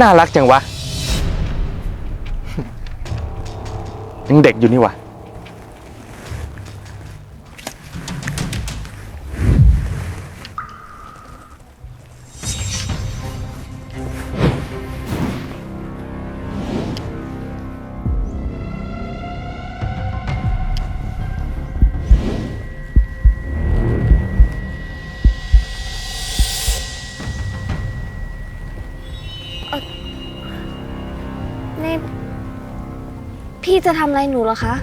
น่ารักจังวะ ยังเด็กอยู่นี่วะ จะทำอะไรหนูเหรอคะ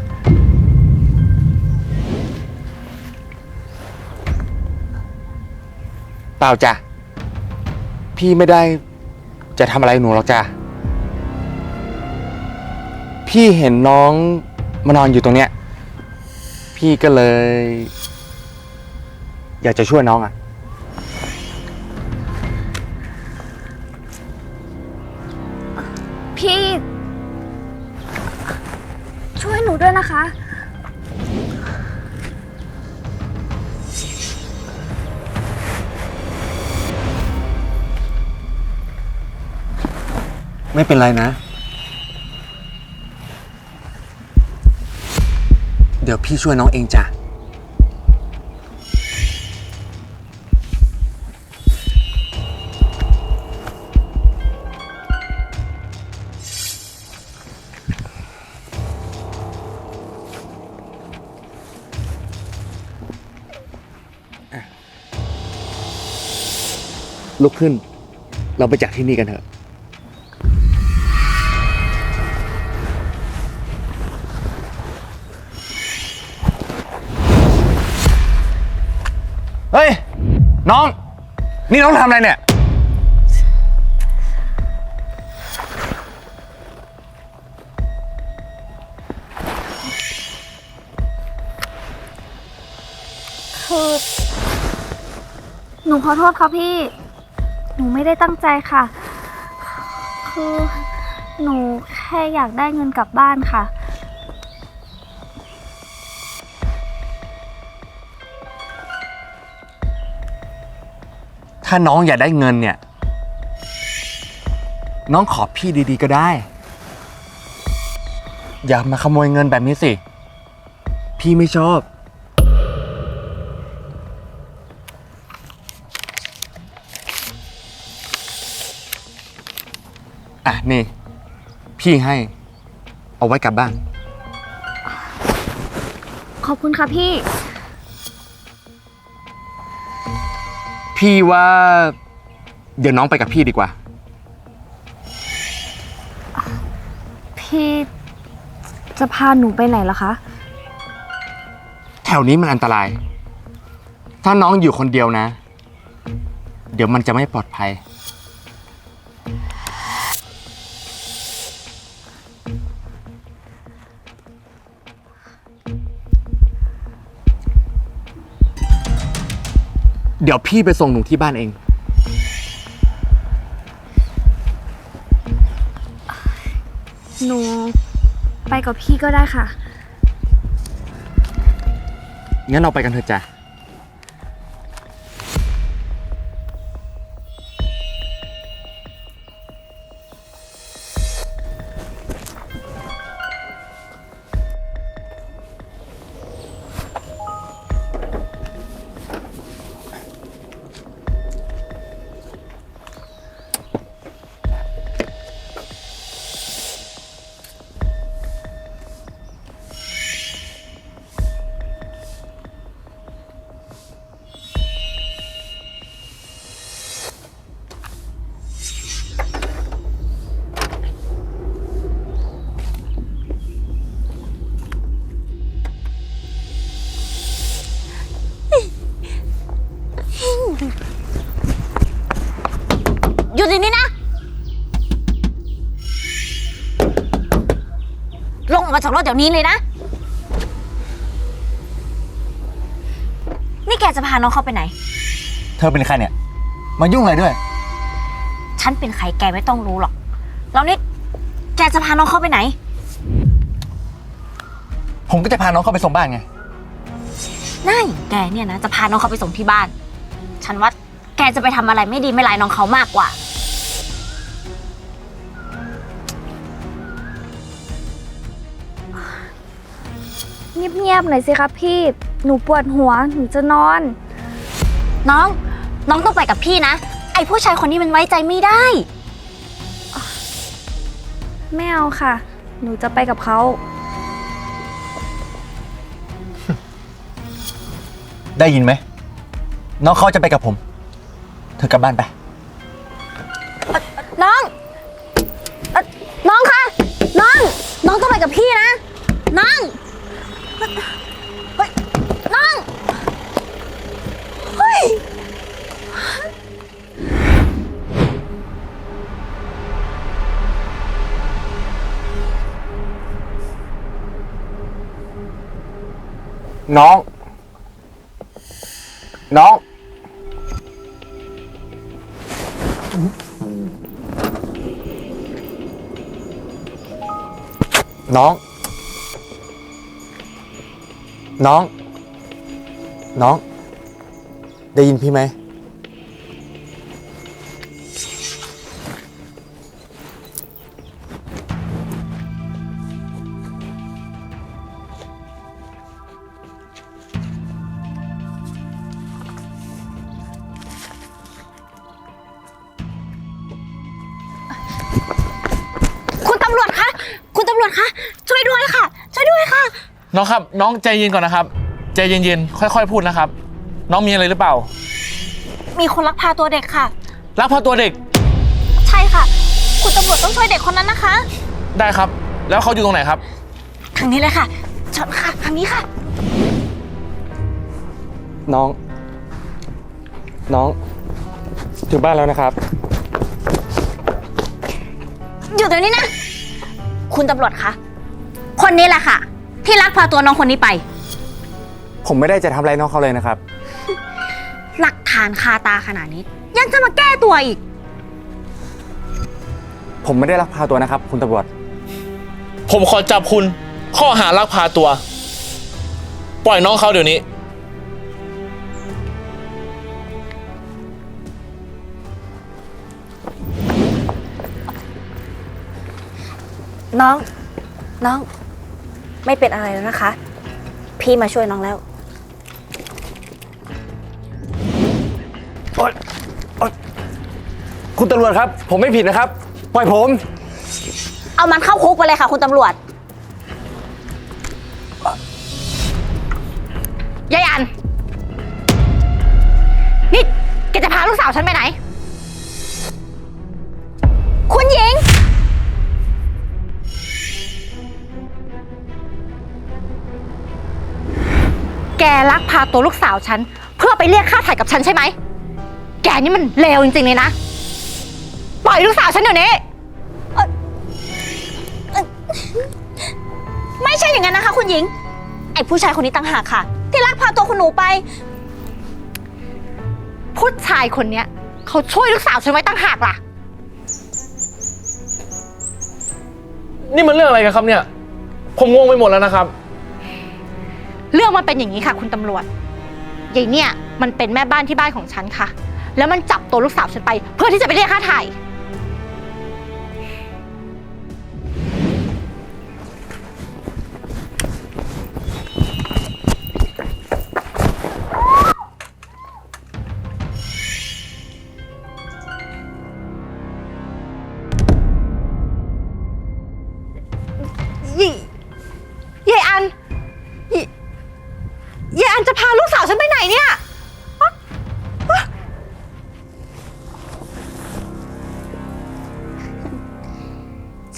เปล่าจ้ะ พี่ไม่ได้จะทำอะไรหนูหรอกจ้ะ พี่เห็นน้องมานอนอยู่ตรงเนี้ย พี่ก็เลย อยากจะช่วยน้องอะ ไม่เป็นไรนะ เดี๋ยวพี่ช่วยน้องเองจ้ะ ลุกขึ้น เราไปจากที่นี่กันเถอะ น้อง นี่น้องทำอะไรเนี่ย คือ หนูขอโทษค่ะพี่ หนูไม่ได้ตั้งใจค่ะ คือ หนูแค่อยากได้เงินกลับบ้านค่ะ ถ้าน้องอยากได้เงินเนี่ย น้องขอพี่ดีๆก็ได้ อย่ามาขโมยเงินแบบนี้สิ พี่ไม่ชอบ อะ นี่ พี่ให้ เอาไว้กลับบ้าน ขอบคุณค่ะพี่ พี่ว่า เดี๋ยวน้องไปกับพี่ดีกว่า พี่จะพาหนูไปไหนล่ะคะ แถวนี้มันอันตราย ถ้าน้องอยู่คนเดียวนะ เดี๋ยวมันจะไม่ปลอดภัย ดี๋ยวพี่ไปส่งหนูที่บ้านเอง หนูไปกับพี่ก็ได้ค่ะ งั้นเราไปกันเถอะจ้ะ จากรถเดี๋ยวนี้เลยนะ นี่แกจะพาน้องเขาไปไหน เธอเป็นใครเนี่ย มายุ่งอะไรด้วย ฉันเป็นใครแกไม่ต้องรู้หรอก แล้วนี่แกจะพาน้องเขาไปไหน ผมก็จะพาน้องเข้าไปส่งบ้านไงน่าอย่างแกเนี่ยนะจะพาน้องเขาไปส่งที่บ้าน ฉันว่าแกจะไปทำอะไรไม่ดีไม่ร้ายน้องเขามากกว่า เงียบๆหน่อยสิคะพี่ หนูปวดหัว หนูจะนอน น้อง น้องต้องไปกับพี่นะ ไอ้ผู้ชายคนนี้มันไว้ใจไม่ได้ ไม่เอาค่ะ หนูจะไปกับเขา ได้ยินไหม น้องเขาจะไปกับผม เธอกลับบ้านไป น้องเอ่อน้องคะ น้อง น้องต้องไปกับพี่นะ น้อง เฮ้ยน้องเฮ้ย น้อง น้อง น้อง น้อง น้อง ได้ยินพี่ไหม คุณตำรวจคะ คุณตำรวจคะ ช่วยด้วยค่ะ น้องครับ น้องใจเย็นก่อนนะครับ ใจเย็นๆ ค่อย ๆ พูดนะครับ น้องมีอะไรหรือเปล่า มีคนลักพาตัวเด็กค่ะ รักพาตัวเด็ก ใช่ค่ะ คุณตำรวจต้องช่วยเด็กคนนั้นนะคะ ได้ครับ แล้วเขาอยู่ตรงไหนครับ ทางนี้เลยค่ะชนค่ะ ทางนี้ค่ะ น้อง น้อง ถึงบ้านแล้วนะครับ อยู่ตรงนี้นะ คุณตำรวจคะ คนนี้แหละค่ะ ที่ลักพาตัวน้องคนนี้ไป ผมไม่ได้จะทำอะไรน้องเขาเลยนะครับ หลักฐานคาตาขนาดนี้ ยังจะมาแก้ตัวอีก ผมไม่ได้ลักพาตัวนะครับ คุณตำรวจ ผมขอจับคุณ ข้อหารักพาตัว ปล่อยน้องเขาเดี๋ยวนี้ น้อง น้อง ไม่เป็นอะไรแล้วนะคะ พี่มาช่วยน้องแล้วคุณตำรวจครับ ผมไม่ผิดนะครับ ปล่อยผม เอามันเข้าคุกไปเลยค่ะ คุณตำรวจยายอัน นี่แกจะพาลูกสาวฉันไปไหน ลักพาตัวลูกสาวฉัน เพื่อไปเรียกค่าถ่ายกับฉันใช่ไหม แกนี่มันเลวจริงๆเลยนะ ปล่อยลูกสาวฉันเดี๋ยวนี้ ไม่ใช่อย่างนั้นนะคะ คุณหญิง ไอ้ผู้ชายคนนี้ต่างหากค่ะ ที่ลักพาตัวคุณหนูไป ผู้ชายคนเนี้ยเขาช่วยลูกสาวฉันไว้ต่างหากล่ะ นี่มันเรื่องอะไรกันครับเนี่ย ผมงงไปหมดแล้วนะครับ เรื่องมันเป็นอย่างนี้ค่ะ คุณตำรวจยายเนี่ยมันเป็นแม่บ้านที่บ้านของฉันค่ะ แล้วมันจับตัวลูกสาวฉันไป เพื่อที่จะไปเรียกค่าไถ่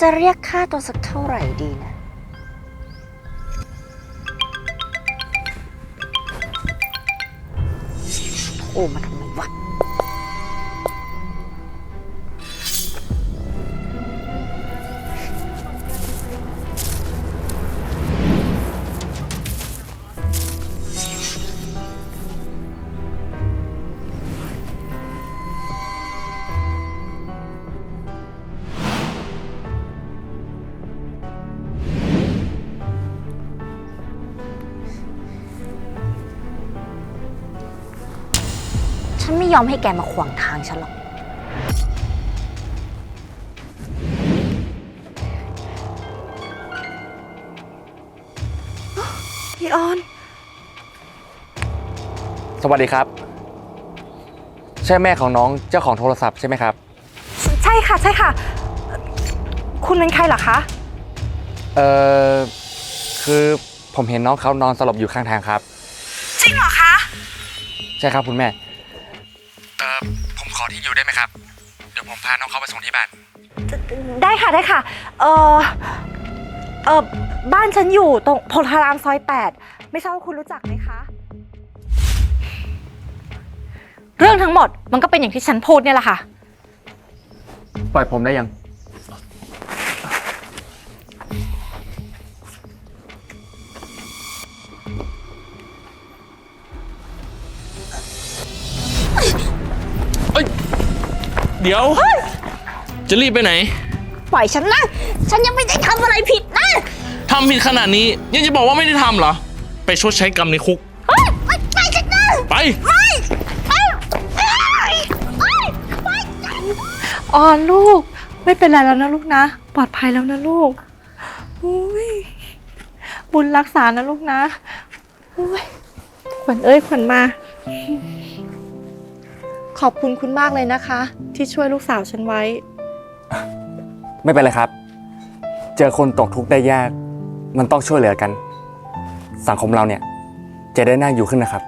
จะเรียกค่าตัวสักเท่าไหร่ดีนะ โอ้มัน ยอมให้แกมาขวางทางฉันหรอกยพี่ออน สวัสดีครับ ใช่แม่ของน้องเจ้าของโทรศัพท์ใช่ไหมครับ ใช่ค่ะ ใช่ค่ะคุณเป็นใครเหรอคะ เอ่อ คือผมเห็นน้องเขานอนสลบอยู่ข้างทางครับ จริงเหรอคะ ใช่ครับคุณแม่เอ่อ ผมขอที่อยู่ได้ไหมครับ เดี๋ยวผมพาน้องเขาไปส่งที่บ้าน ได้ค่ะได้ค่ะ เออเออบ้านฉันอยู่ตรงโพธารามซอย 8 ไม่ทราบว่าคุณรู้จักไหมคะ เรื่องทั้งหมดมันก็เป็นอย่างที่ฉันพูดเนี่ยแหละค่ะ ปล่อยผมได้ยัง เดี๋ยว จะรีบไปไหน ปล่อยฉันนะ ฉันยังไม่ได้ทำอะไรผิดนะทำผิดขนาดนี้ ยังจะบอกว่าไม่ได้ทำเหรอ ไปชดใช้กรรมในคุก เฮ้ยไปไปฉันนะไป ไม่ไปไปไปไปออนลูก ไม่เป็นไรแล้วนะลูกนะ ปลอดภัยแล้วนะลูกอุ้ยบุญรักษานะลูกนะอุ้ยขวัญเอ้ยขวัญมา ขอบคุณคุณมากเลยนะคะ ที่ช่วยลูกสาวฉันไว้ ไม่เป็นไรครับ เจอคนตกทุกข์ได้ยาก มันต้องช่วยเหลือกัน สังคมเราเนี่ย จะได้น่าอยู่ขึ้นนะครับ